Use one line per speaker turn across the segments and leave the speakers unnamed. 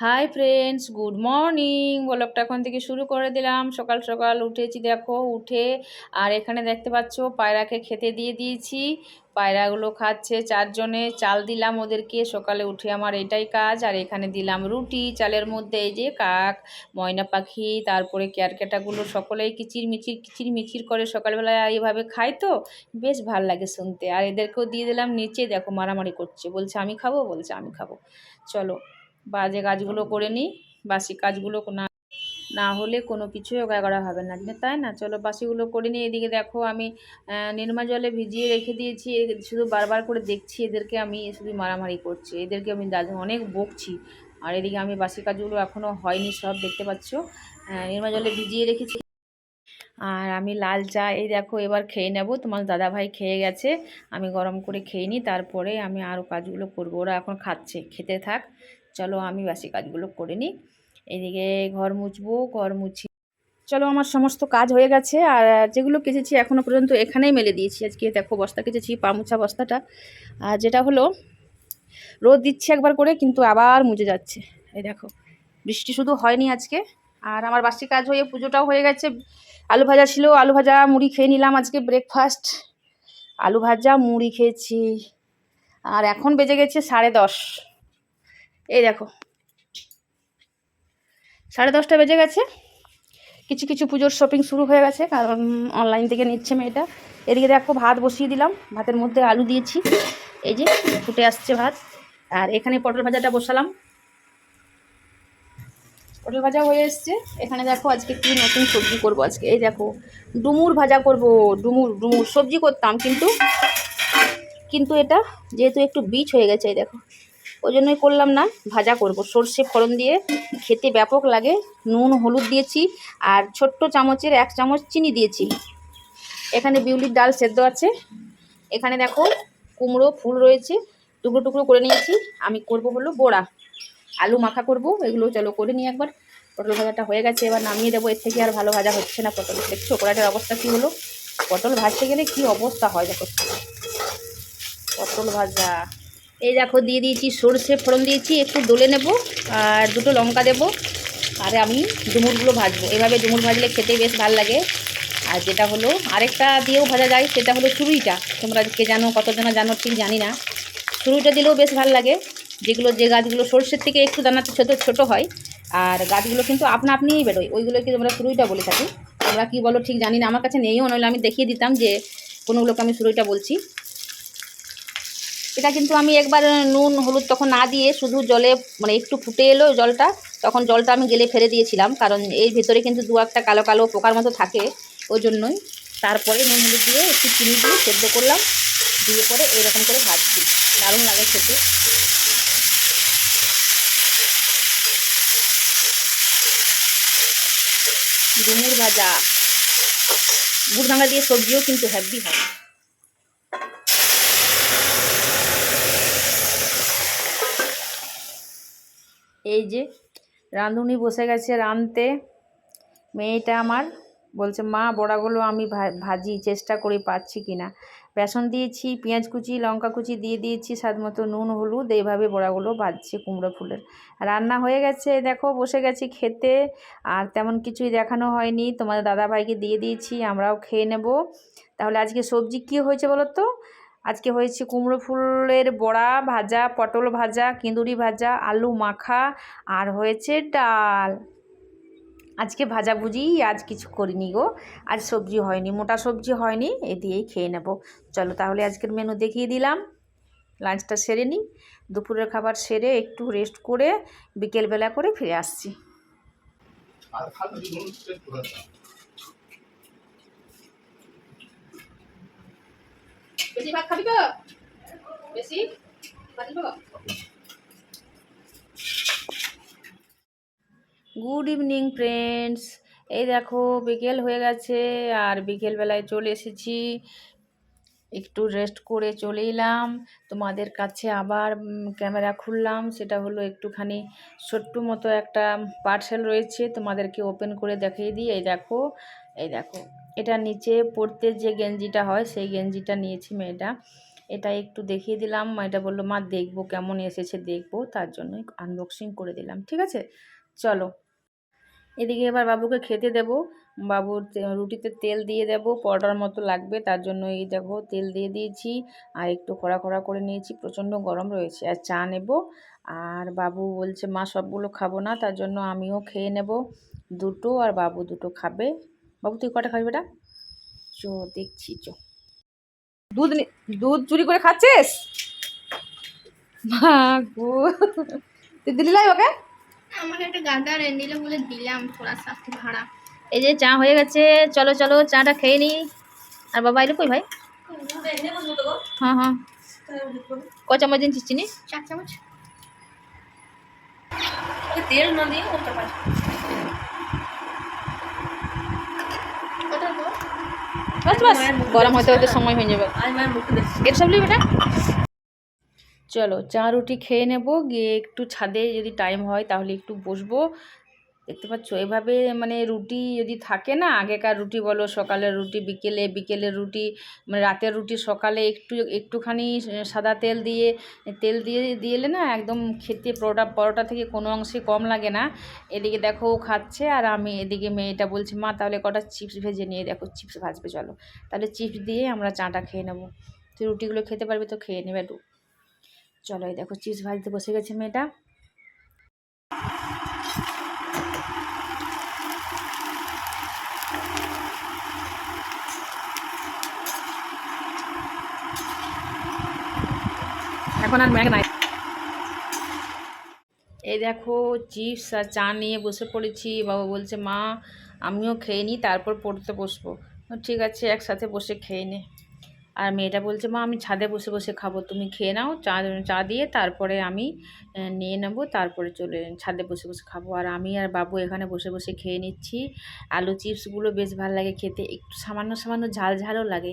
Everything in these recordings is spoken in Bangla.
হাই ফ্রেন্ডস গুড মর্নিং ব্লগটা এখন থেকে শুরু করে দিলাম। সকাল সকাল উঠেছি, দেখো, উঠে আর এখানে দেখতে পাচ্ছ, পায়রাকে খেতে দিয়ে দিয়েছি। পায়রাগুলো খাচ্ছে চারজনে। চাল দিলাম ওদেরকে। সকালে উঠে আমার এটাই কাজ। আর এখানে দিলাম রুটি, চালের মধ্যে এই যে কাক, ময়না পাখি, তারপরে ক্যারকেটাগুলো সকলেই কিচির মিচির কিচির মিচির করে সকালবেলায় এইভাবে খায় তো, বেশ ভালো লাগে শুনতে। আর এদেরকেও দিয়ে দিলাম, নিচে দেখো মারামারি করছে। বলছে, আমি খাব? বলছে, আমি খাব। চলো। বাজে কাজগুলো করে নিই, বাসি কাজগুলো না না হলে কোনো কিছুই ওগায় করা হবে না। তাই না? চলো বাসিগুলো করে নিই। এদিকে দেখো আমি নির্মা জলে ভিজিয়ে রেখে দিয়েছি। শুধু বারবার করে দেখছি এদেরকে আমি শুধু মারামারি করছি। এদেরকে আমি দাদু অনেক বকছি। আর এদিকে আমি বাসি কাজগুলো এখনও হয়নি, সব দেখতে পাচ্ছ। নির্মা জলে ভিজিয়ে রেখেছি। আর আমি লাল চা, এই দেখো এবার খেয়ে নেব। তোমার দাদা ভাই খেয়ে গেছে। আমি গরম করে খেয়ে নিই। তারপরে আমি আরও কাজগুলো করব। ওরা এখন খাচ্ছে। খেতে থাক। চলো আমি বাসি কাজগুলো করে নিই। এদিকে ঘর মুছবো, ঘর মুছি। চলো আমার সমস্ত কাজ হয়ে গেছে আর যেগুলো কেচেছি এখনও পর্যন্ত এখানেই মেলে দিয়েছি। আজকে দেখো বস্তা কেচেছি, পা মুছা বস্তাটা। আর যেটা হলো, রোদ দিচ্ছে একবার করে কিন্তু আবার মুছে যাচ্ছে। এই দেখো, বৃষ্টি শুধু হয়নি আজকে। আর আমার বাসি কাজ হয়ে পুজোটাও হয়ে গেছে। আলু ভাজা ছিল, আলু ভাজা মুড়ি খেয়ে নিলাম আজকে ব্রেকফাস্ট আলু ভাজা, মুড়ি খেয়েছি। আর এখন বেজে গেছে সাড়ে দশ। এই দেখো। সাড়ে দশটা বেজে গেছে। কিছু কিছু পুজোর শপিং শুরু হয়ে গেছে, কারণ অনলাইন থেকে নিচ্ছে মেয়েটা। এদিকে দেখো ভাত বসিয়ে দিলাম, ভাতের মধ্যে আলু দিয়েছি। এই যে, ফুটে আসছে ভাত। আর এখানে পটল ভাজাটা বসালাম। পটল ভাজা হয়ে এসছে। এখানে দেখো আজকে কি নতুন সবজি করব আজকে। এই দেখো, ডুমুর ভাজা করব। ডুমুর ডুমুর সবজি করতাম, কিন্তু কিন্তু এটা যেহেতু একটু বীজ হয়ে গেছে, এই দেখো। ওই জন্যই করলাম না, ভাজা করব। সর্ষে ফোড়ন দিয়ে খেতে ব্যাপক লাগে। নুন, হলুদ দিয়েছি আর ছোট্ট চামচের এক চামচ চিনি দিয়েছি। এখানে বিউলির ডাল সেদ্ধ আছে। এখানে দেখো কুমড়ো, ফুল রয়েছে। টুকরো টুকরো করে নিয়েছি। আমি করব হলো বড়া। আলু মাখা করব। এগুলো চলো করে নিই একবার। পটল ভাজাটা হয়ে গেছে। এবার নামিয়ে দেবো। এর থেকে আর ভালো ভাজা হচ্ছে না পটল। দেখছ কড়াটার অবস্থা কী হলো? পটল ভাজতে গেলে কি অবস্থা হয় দেখো। পটল ভাজা। এই দেখো দিয়ে দিয়েছি সর্ষে ফোড়ন দিয়েছি, একটু দলে নেব আর দুটো লঙ্কা দেবো। আর আমি ডুমুরগুলো ভাজবো। এভাবে ডুমুর ভাজলে খেতে বেশ ভালো লাগে। আর যেটা হলো, আরেকটা দিয়েও ভাজা যায়, সেটা হলো চুরুইটা তোমরা কে জানো, কতজনা জানো ঠিক জানি না। চুরুইটা দিলেও বেশ ভালো লাগে। যেগুলো, যে গাছগুলো সর্ষের থেকে একটু দানাতে ছোটো ছোটো হয়, আর গাছগুলো কিন্তু আপনা আপনিই বেরোয়। ওইগুলোকে তোমরা সুরুইটা বলে থাকি? তোমরা কী বলো ঠিক জানি না। আমার কাছে নেইও, নইলে আমি দেখিয়ে দিতাম যে কোনোগুলোকে আমি সুরুইটা বলছি। এটা কিন্তু আমি একবার নুন, হলুদ তখন না দিয়ে শুধু জলে মানে একটু ফুটে এলো জলটা, তখন জলটা আমি গেলে ফেলে দিয়েছিলাম, কারণ এর ভেতরে কিন্তু দু একটা কালো কালো পোকার মতো থাকে ওই জন্যই তারপরে নুন, হলুদ দিয়ে একটু চিনি দিয়ে সেদ্ধ করলাম, দিয়ে পরে এরকম করে ভাজছি। দারুণ লাগে খেতে। ডুমুর ভাজা। গুড় ভাঙা দিয়ে সবজিও কিন্তু হ্যাপি হয়। এই যে রাঁধুনি বসে গেছে রাঁধতে। মেয়েটা আমার বলছে, মা, বড়াগুলো আমি ভাজি, চেষ্টা করি, পাচ্ছি কি না বেসন দিয়েছি, পেঁয়াজ কুচি, লঙ্কা কুচি দিয়ে দিয়েছি, স্বাদ মতো নুন, হলুদ, এইভাবে বড়াগুলো ভাজছি কুমড়ো ফুলের। রান্না হয়ে গেছে, দেখো, বসে গেছি খেতে। আর তেমন কিছুই দেখানো হয়নি। তোমাদের দাদাভাইকে দিয়ে দিয়েছি, আমরাও খেয়ে নেব। তাহলে আজকে সবজি কী হয়েছে বলো তো? আজকে হয়েছে কুমড়ো ফুলের বড়া ভাজা, পটল ভাজা কিঁদুরি ভাজা, আলু মাখা আর হয়েছে ডাল। আজকে ভাজাভুজি আজ কিছু করিনি গো। আজ সবজি হয়নি, মোটা সবজি হয়নি, এ দিয়েই খেয়ে নেব। চলো তাহলে আজকের মেনু দেখিয়ে দিলাম। লাঞ্চটা সেরে নিই দুপুরের খাবার সেরে একটু রেস্ট করে বিকেলবেলা করে ফিরে আসছি। বেশি ভাত খাবি তো? বেশি? গুড ইভিনিং ফ্রেন্ডস এই দেখো, বিকেল হয়ে গেছে, আর বিকেলবেলায় চলে এসেছি। একটু রেস্ট করে চলে এলাম। তোমাদের কাছে আবার ক্যামেরা খুললাম। সেটা হলো একটুখানি ছোট্ট মতো একটা পার্সেল রয়েছে। তোমাদেরকে ওপেন করে দেখিয়ে দিই। এই দেখো এই দেখো। এটা নিচে পড়তে যে গেঞ্জিটা হয়, সেই গেঞ্জিটা নিয়েছি মেয়েটা। এটা একটু দেখিয়ে দিলাম। এটা বলল, মা, দেখব কেমন এসেছে, দেখব। তার জন্যই আনবক্সিং করে দিলাম, ঠিক আছে? চলো। এদিকে এবার বাবুকে খেতে দেব। বাবুর রুটিতে তেল দিয়ে দেব, পরোটার মতো লাগবে, তার জন্য এই দেখো তেল দিয়ে দিয়েছি। আর একটু কড়া কড়া করে নিয়েছি, প্রচণ্ড গরম রয়েছে। আর চা নেব। আর বাবু বলছে, মা, সবগুলো খাব না। তার জন্য আমিও খেয়ে নেব। দুটো, আর বাবু দুটো খাবে। বাবু তুই কটা খাবি বেটা? চো দেখছি চো। দুধ নি- দুধ চুরি করে খাচ্ছিস? মা গো। তুই দিলি লাই ওকে?
আমাকে একটা গাদা রেন্ডিলে বলে দিলাম থোড়া সা ভাড়া।
এই যে চা হয়ে গেছে চলো চলো চাটা খেয়ে নি। আর বাবা এলো কই ভাই? হ্যাঁ হ্যাঁ। ক চামচ দিন চিনি
চার চামচ।
তেল না দিয়ে করতে পারি
কত দেবো
গরম হতে হতে সময় হয়ে যাবে। এর সব লিখবে চলো, চা রুটি খেয়ে নেব, গিয়ে একটু ছাদে যদি টাইম হয়, তাহলে একটু বসবো। দেখতে পাচ্ছ? এভাবে মানে রুটি যদি থাকে না, আগেকার রুটি বলো, সকালের রুটি, বিকেলে, বিকেলের রুটি মানে রাতের রুটি সকালে একটু, একটুখানি সাদা তেল দিয়ে তেল দিয়ে দিয়েলে না একদম খেতে পরোটা পরোটা থেকে কোনো অংশে কম লাগে না। এদিকে দেখো খাচ্ছে আর আমি এদিকে মেয়েটা বলছি, মা, তাহলে কটা চিপস ভেজে নিয়ে দেখো, চিপস ভাজবে, চলো। তাহলে চিপস দিয়ে আমরা চাটা খেয়ে নেব। তুই রুটিগুলো খেতে পারবি তো খেয়ে নেবে একটু চলো এই দেখো, চিপস ভাজতে বসে গেছে মেয়েটা। এখন আর ম্যাগ নাই। এই দেখো চিপস আর চা নিয়ে বসে পড়েছি। বাবা বলছে, মা, আমিও খেয়ে নিই, তারপর পড়তে বসবো। ঠিক আছে, একসাথে বসে খেয়ে নে। আর মেয়েটা বলছে, মা, আমি ছাদে বসে বসে খাব। তুমি খেয়ে নাও, চা চা দিয়ে তারপরে আমি নিয়ে নেব, তারপরে চলে, ছাদে বসে বসে খাব। আর আমি আর বাবু এখানে বসে বসে খেয়ে নিচ্ছি। আলু চিপসগুলো বেশ ভালো লাগে খেতে। একটু সামান্য সামান্য ঝাল ঝালও লাগে।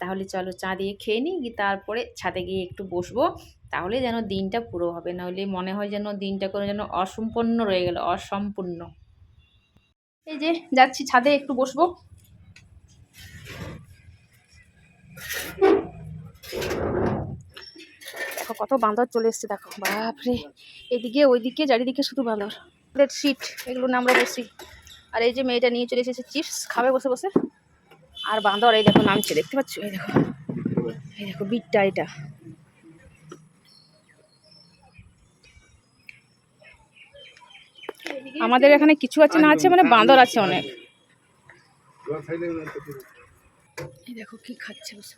তাহলে চলো চা দিয়ে খেয়ে নিই তারপরে ছাদে গিয়ে একটু বসবো। তাহলে যেন দিনটা পুরো হবে, নাহলে মনে হয় যেন দিনটা কোনো যেন অসম্পূর্ণ রয়ে গেল, অসম্পূর্ণ। এই যে যাচ্ছি ছাদে, একটু বসবো। দেখো কত বাঁদর চলে এসছে, দেখো। বাপরে! এদিকে, ওইদিকে, চারিদিকে শুধু বাঁদর। সিট এগুলো না আমরা বসি আর এই যে মেয়েটা নিয়ে চলে এসেছে, চিপস, খাবে বসে বসে। আর বাঁদর এই দেখো নামছে, দেখতে পাচ্ছ? এই দেখো। এই দেখো বিটটা এটা। আমাদের এখানে কিছু আছে, না আছে মানে বাঁদর আছে অনেক। দেখো কি খাচ্ছে, বসে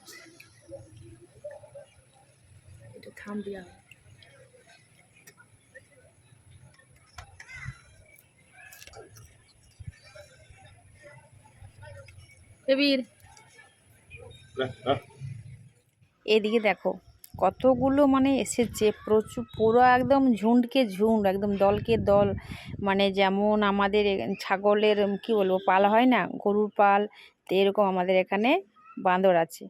থাম দিয়া। এদিকে দেখো, কতগুলো মানে এসেছে প্রচুর পুরো একদম ঝুন্ডকে ঝুন্ড একদম দলকে দল। মানে যেমন আমাদের ছাগলের, কি বলব, পাল হয় না? গরুর পাল এরকম আমাদের এখানে বাঁদর আছে।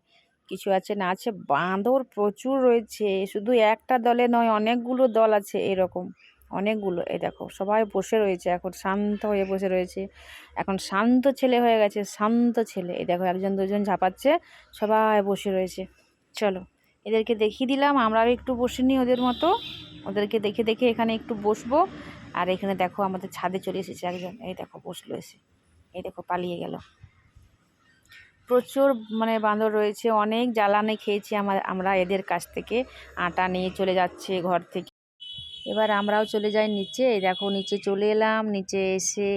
কিছু আছে, না আছে, বাঁদর প্রচুর রয়েছে। শুধু একটা দলে নয়, অনেকগুলো দল আছে এরকম। অনেকগুলো, এই দেখো, সবাই বসে রয়েছে, এখন শান্ত হয়ে বসে রয়েছে। এখন শান্ত ছেলে হয়ে গেছে, শান্ত ছেলে। এই দেখো, একজন, দুজন ঝাঁপাচ্ছে, সবাই বসে রয়েছে। চলো, এদেরকে দেখিয়ে দিলাম, আমরাও একটু বসে নিই ওদের মতো। ওদেরকে দেখে দেখে এখানে একটু বসবো। আর এখানে দেখো, আমাদের ছাদে চলে এসেছে একজন। এই দেখো, বসল এসে। এই দেখো, পালিয়ে গেল। প্রচুর মানে বাঁদর রয়েছে, অনেক জ্বালানি খেয়েছি আমার আমরা এদের কাছ থেকে। আটা নিয়ে চলে যাচ্ছে ঘর থেকে। এবার আমরাও চলে যাই নিচে। দেখো, নিচে চলে এলাম। নিচে এসে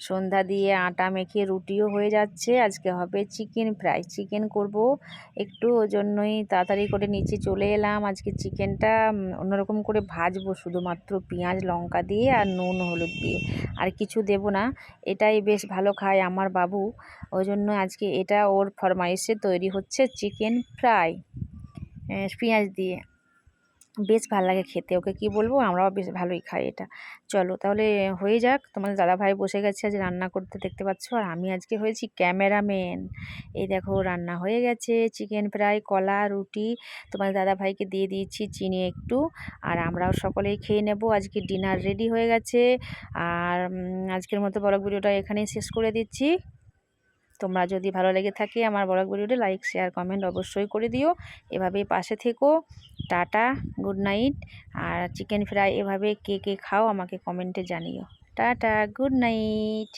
সন্ধ্যা দিয়ে আটা মেখে রুটিও হয়ে যাচ্ছে। আজকে হবে চিকেন ফ্রাই। চিকেন করব একটু ওই জন্যই তাড়াতাড়ি করে নিচে চলে এলাম। আজকে চিকেনটা অন্যরকম করে ভাজবো শুধুমাত্র পেঁয়াজ, লঙ্কা দিয়ে আর নুন, হলুদ দিয়ে। আর কিছু দেব না। এটাই বেশ ভালো খায় আমার বাবু। ওই জন্য আজকে এটা ওর ফরমাইশে তৈরি হচ্ছে চিকেন ফ্রাই পেঁয়াজ দিয়ে। বেশ ভালো লাগে খেতে। ওকে কি বলব? আমরাও বেশ ভালোই খাই এটা। চলো তাহলে হয়ে যাক। তোমাদের দাদা ভাই বসে গেছে আজ রান্না করতে, দেখতে পাচ্ছ? আর আমি আজকে হয়েছি ক্যামেরাম্যান। এই দেখো রান্না হয়ে গেছে। চিকেন ফ্রাই, কলা, রুটি। তোমাদের দাদা ভাইকে দিয়ে দিয়েছি চিনি একটু। আর আমরাও সকলেই খেয়ে নেব। আজকে ডিনার রেডি হয়ে গেছে। আর আজকের মতো বড় ভিডিওটা এখানেই শেষ করে দিচ্ছি। তোমরা যদি ভালো লেগে থাকে আমার ব্লগ ভিডিওটি লাইক, শেয়ার, কমেন্ট অবশ্যই করে দিও। এভাবে পাশে থেকো। Tata, good night. আর চিকেন ফ্রাই এভাবে কে কে খাও আমাকে কমেন্টে জানিও। Tata, good night.